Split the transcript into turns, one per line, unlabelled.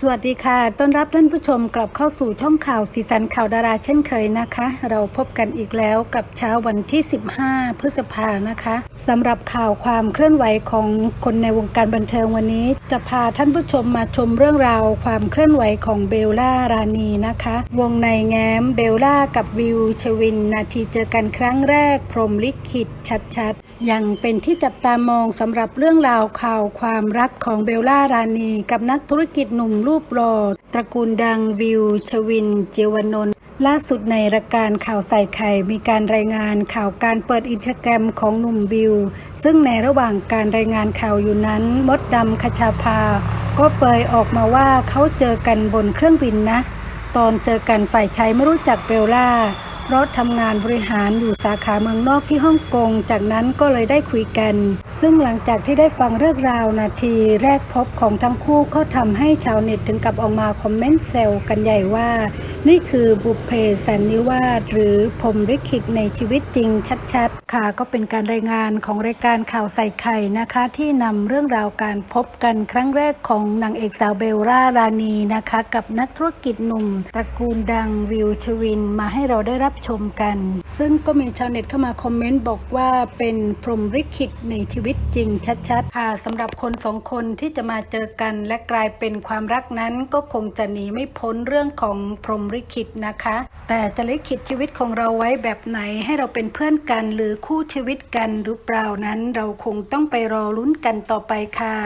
สวัสดีค่ะ ต้อนรับท่านผู้ชมกลับเข้าสู่ช่องข่าวสีสันข่าวดาราเช่นเคยนะคะ เราพบกันอีกแล้วกับเช้าวันที่ 15 พฤษภานะคะสำหรับข่าวความเคลื่อนไหวของคนในวงการบันเทิงวันนี้จะพาท่านผู้ชมมาชมเรื่องราวความเคลื่อนไหวของเบลล่ารานีนะคะ วงในแง้มเบลล่ากับวิวชวิน นาทีเจอกันครั้งแรก พรมลิขิตชัดๆ ยังเป็นที่จับตามองสำหรับเรื่องราวข่าวความรักของเบลล่ารานี กับนักธุรกิจหนุ่มรูปหล่อตระกูลดังวิวชวิน เจวนนท์ ล่าสุดในรายการข่าวใส่ไข่มีการรายงานข่าวการเปิดอินสตาแกรมของหนุ่มวิว ซึ่งในระหว่างการรายงานข่าวอยู่นั้น มดดำคชาภา ก็เปยออกมาว่าเขาเจอกันบนเครื่องบินนะ ตอนเจอกันฝ่ายชายไม่รู้จักเบลล่า เพราะทำงานบริหารอยู่สาขาเมืองนอกที่ฮ่องกง จากนั้นก็เลยได้คุยกัน ซึ่งหลังจากที่ได้ฟังเรื่องราวนาทีแรกพบของทั้งคู่ก็ทำให้ชาวเน็ตถึงกับออกมาคอมเมนต์แซวกันใหญ่ว่า นี่คือบุพเพสันนิวาสหรือพรหมลิขิตในชีวิตจริงชัดๆ ค่ะก็เป็นการรายงานของรายการข่าวใส่ไข่นะคะ ที่นำเรื่องราวการพบกันครั้งแรกของนางเอกสาวเบลล่ารานีนะคะ กับนักธุรกิจหนุ่ม ตระกูลดังวิวชวิน มาให้เราได้รับรับชมกัน ซึ่งก็มีชาวเน็ตเข้ามาคอมเมนต์บอกว่าเป็นพรหมลิขิตในชีวิตจริงชัดๆค่ะสำหรับคนสองคนที่จะมาเจอกันและกลายเป็นความรักนั้นก็คงจะหนีไม่พ้นเรื่องของพรหมลิขิตนะคะ แต่จะลิขิตชีวิตของเราไว้แบบไหนให้เราเป็นเพื่อนกันหรือคู่ชีวิตกันหรือเปล่านั้น เราคงต้องไปรอลุ้นกันต่อไปค่ะ